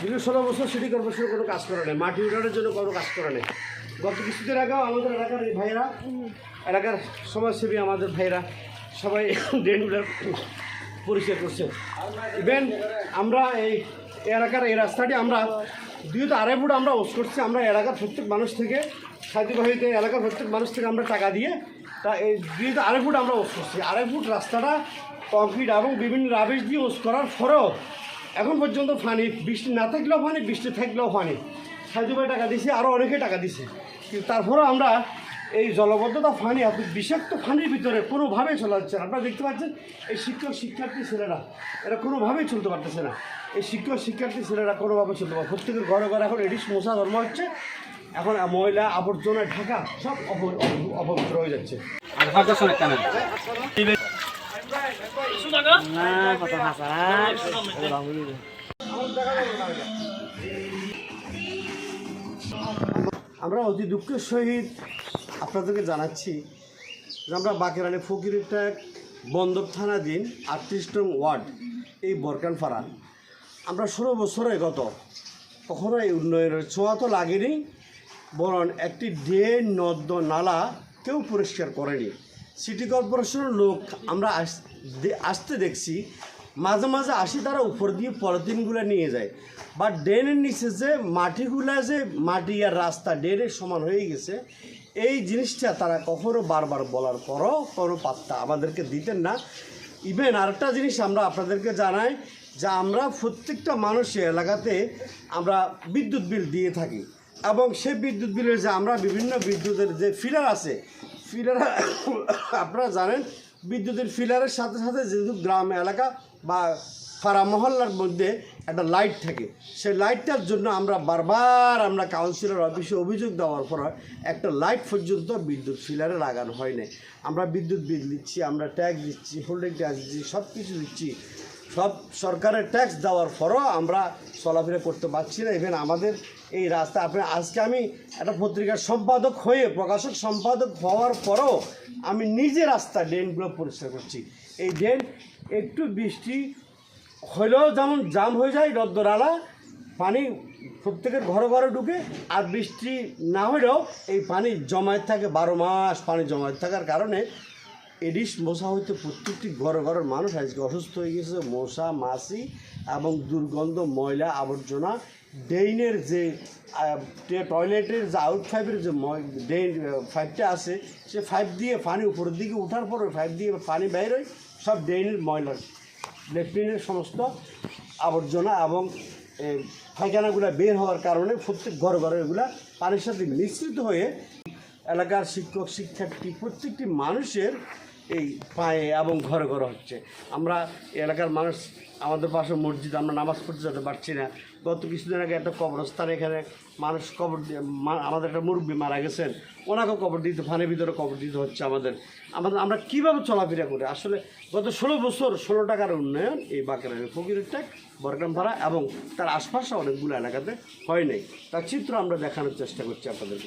দীর্ঘ ষোলো বছর সিটি কর্পোরেশন কোনো কাজ করে নেই। মাটি উঠানোর জন্য কোনো কাজ করে নেই। গত কিছুদিন আগেও আমাদের এলাকার এই ভাইয়েরা, এলাকার সমাজসেবী আমাদের ভাইয়েরা সবাই ড্রেনগুলো পরিষ্কার করছে। ইভেন আমরা এই এলাকার এই রাস্তাটি আমরা দুই তো আড়াই ফুট আমরা ওস করছি, আমরা এলাকার প্রত্যেক মানুষ থেকে সাহিত্যবাহিতে এলাকার প্রত্যেক মানুষ থেকে আমরা টাকা দিয়ে তা এই দুই তো আড়াই ফুট আমরা ওস করছি, আড়াই ফুট রাস্তাটা কংক্রিট এবং বিভিন্ন রাবিশ দিয়ে ওস করার পরেও এখন পর্যন্ত ফানি বৃষ্টি না থাকলেও ফানি বৃষ্টি থাকলেও ফানি সাহায্য করে টাকা দিছি আরও অনেকে টাকা দিছে। কিন্তু তারপরেও আমরা এই জলবদ্ধতা ফানি এত বিষাক্ত ফানির ভিতরে কোনোভাবেই চলা যাচ্ছে না। আপনারা দেখতে পাচ্ছেন, এই শিক্ষক শিক্ষার্থী ছেলেরা, এরা কোনোভাবেই চলতে পারতেছে না। এই শিক্ষক শিক্ষার্থী ছেলেরা কোনোভাবে চলতে পারে প্রত্যেকের ঘরে ঘরে এখন এডিস, মশা, ধর্ম হচ্ছে। এখন ময়লা, আবর্জনা, ঢাকা সব অপ- অপ- অপবিত্র হয়ে যাচ্ছে। আমরা অতি দুঃখের সহিত আপনাদেরকে জানাচ্ছি যে আমরা বাকেরানি ফকিরের ট্যাগ বন্দর থানাধীন আটত্রিশ নং ওয়ার্ড, এই বরকানপাড়া আমরা ষোলো বছরে গত কখনো এই উন্নয়নের ছোঁয়া তো লাগেনি, বরং একটি ড্রেন নদ নালা কেউ পরিষ্কার করেনি। সিটি কর্পোরেশনের লোক, আমরা আস- আসতে দেখছি, মাঝে মাঝে আসি তারা উপর দিয়ে পলিথিনগুলো নিয়ে যায়। বা ড্রেনের নিচে যে মাটিগুলা যে মাটি আর রাস্তা ড্রেনের সমান হয়ে গেছে, এই জিনিসটা তারা কখনো বারবার বলার পরও কোনো পাত্তা আমাদেরকে দিতেন না। ইভেন আরেকটা জিনিস আমরা আপনাদেরকে জানাই, যে আমরা প্রত্যেকটা মানুষের এলাকাতে আমরা বিদ্যুৎ বিল দিয়ে থাকি। এবং সেই বিদ্যুৎ বিলের যে আমরা বিভিন্ন বিদ্যুতের যে ফিলার আছে ফিলার, আপনারা জানেন, বিদ্যুতের ফিলারের সাথে সাথে যেহেতু গ্রাম, এলাকা বা পাড়া মহল্লার মধ্যে একটা লাইট থাকে, সেই লাইটটার জন্য আমরা বারবার আমরা কাউন্সিলর অফিসে অভিযোগ দেওয়ার পর একটা লাইট পর্যন্ত বিদ্যুৎ ফিলারে লাগানো হয় হয়নি আমরা বিদ্যুৎ বিল দিচ্ছি, আমরা ট্যাক্স দিচ্ছি হোল্ডিং ট্যাক্স দিচ্ছি সব কিছু দিচ্ছি। সব সরকারের ট্যাক্স দেওয়ার পরও আমরা চলাফেরা করতে পারছি না ইভেন আমাদের এই রাস্তা। আপনি, আজকে আমি একটা পত্রিকার সম্পাদক হয়ে, প্রকাশক সম্পাদক হওয়ার পরও আমি নিজে রাস্তা ড্রেনগুলো পরিষ্কার করছি। এই ড্রেন একটু বৃষ্টি হলেও যেমন জাম হয়ে যায়, রদ্দরালা, পানি প্রত্যেকের ঘরে ঘরে ঢুকে, আর বৃষ্টি না হলেও এই পানি জমায়েত থাকে, বারো মাস পানি জমায়েত থাকার কারণে এডিস মশা হইতে প্রত্যেকটি ঘরে ঘরের মানুষ আজকে অসুস্থ হয়ে গেছে। মশা, মাছি এবং দুর্গন্ধ, ময়লা, আবর্জনা ড্রেইনের যে টয়লেটের যে আউট ফাইভের যে ড্রেন ফাইভটা আছে, সে ফাইভ দিয়ে পানি উপরের দিকে ওঠার পর ফাইভ দিয়ে পানি বাইর সব ড্রেনের ময়লা, লেট্রিনের সমস্ত আবর্জনা এবং পায়খানাগুলো বের হওয়ার কারণে প্রত্যেক ঘরে ঘরে এগুলা পানির সাথে মিশ্রিত হয়ে এলাকার শিক্ষক, শিক্ষার্থী প্রত্যেকটি মানুষের এই পায়ে এবং ঘরে ঘরে হচ্ছে। আমরা এলাকার মানুষ আমাদের পাশে মসজিদ আমরা নামাজ পড়তে যেতে পারছি না। গত কিছুদিন আগে একটা কবরস্থান এখানে মানুষ কবর আমাদের একটা মুরব্বী মারা গেছেন। ওনাকেও কবর দিতে ফানের ভিতরে কবর দিতে হচ্ছে আমাদের। আমাদের আমরা কীভাবে চলাফেরা করি? আসলে গত ষোলো বছর ষোলো টাকার উন্নয়ন এই বাঁকুড়ার ফকিরের ট্যাগ বরগ্রাম পাড়া এবং তার আশপাশে অনেকগুলো এলাকাতে হয় নাই। তার চিত্র আমরা দেখানোর চেষ্টা করছি আপনাদেরকে।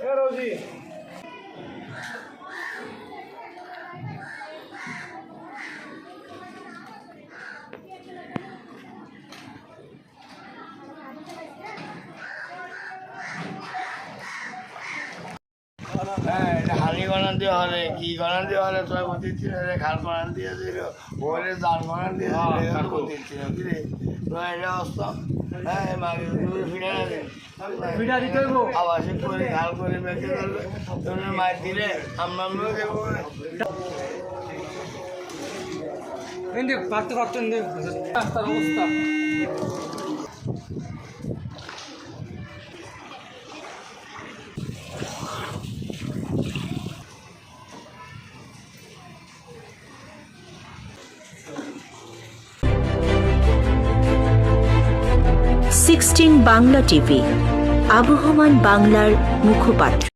करो जी হ্যাঁ এটা হালি দিয়ে হলে কি দিয়ে হলে তোর বলতে ছিল রে খাল বানান দিয়ে দিল। ওরে বানান দিয়ে দিল বলতে ছিল কি রে? তোর এটা অবস্থা। হ্যাঁ মাগে তুমি ফিরে দিতে হইব? আবাসিক করে খাল করে বেঁচে ধরবে। তোমরা মার দিলে আমরা আমিও দেবো পারতেন রাস্তার অবস্থা। সিক্সটিন বাংলা টিভি আবহমান বাংলার মুখপাত্র।